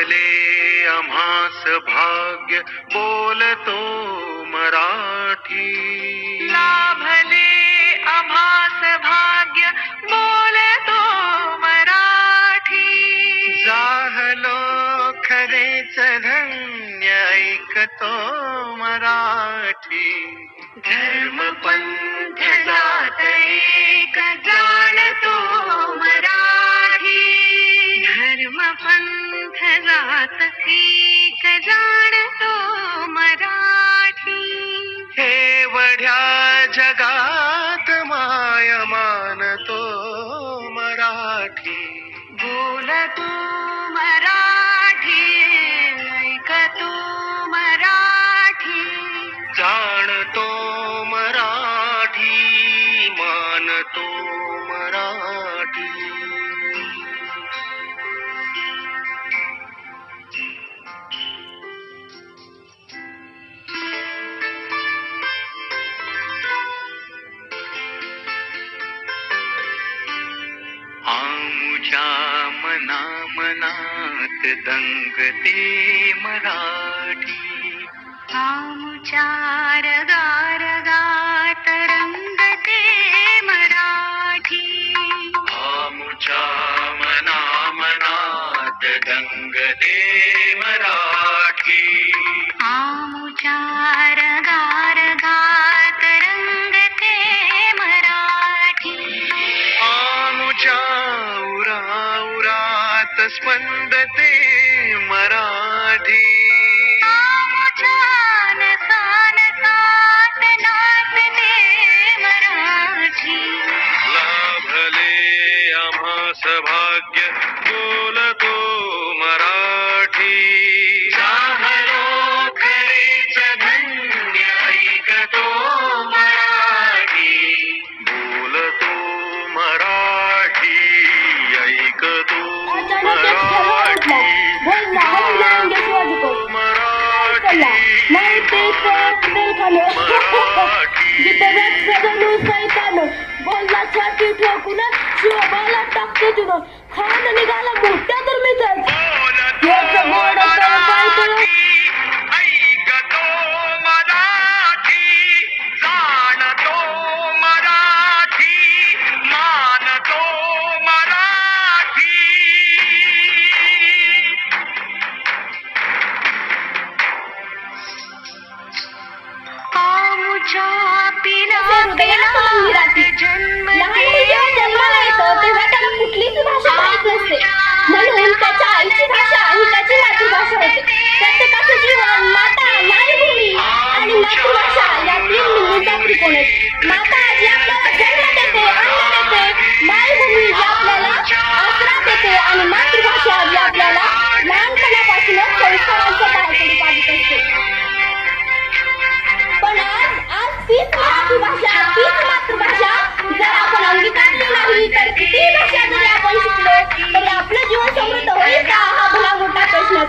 आम्हास भाग्य बोलतो मराठी। लाभले आभास भाग्य बोलतो मराठी। जाहलो खरेच धन्य ऐकतो मराठी। धर्म जाणतो मराठी। हे वढ्या जगात माय मानतो मराठी। बोल तू मराठी ऐक मराठी। जाणतो आमुच्या मना मनात दंगते मराठी। आमुचार गार स्पंदते मराठी। लाभले आम्हास भाग्य बोलतो मराठी। जाहलो खरेच धन्य ऐकतो मराठी। बोलतो मराठी। ऐकतो अचानक एक ठरवा उठला. चला. नाही ते तेल रक्त जणू बोलला ठोकून शिवबाला टाकते तुनं खान निघाला मोठ्या प्रत्येकाचं जीवन माता मातृभाषा या तीन बिंदूंचा त्रिकोण आहे. नाही आपलं जीवन समृद्ध होईल का? हा भला मोठा प्रश्न.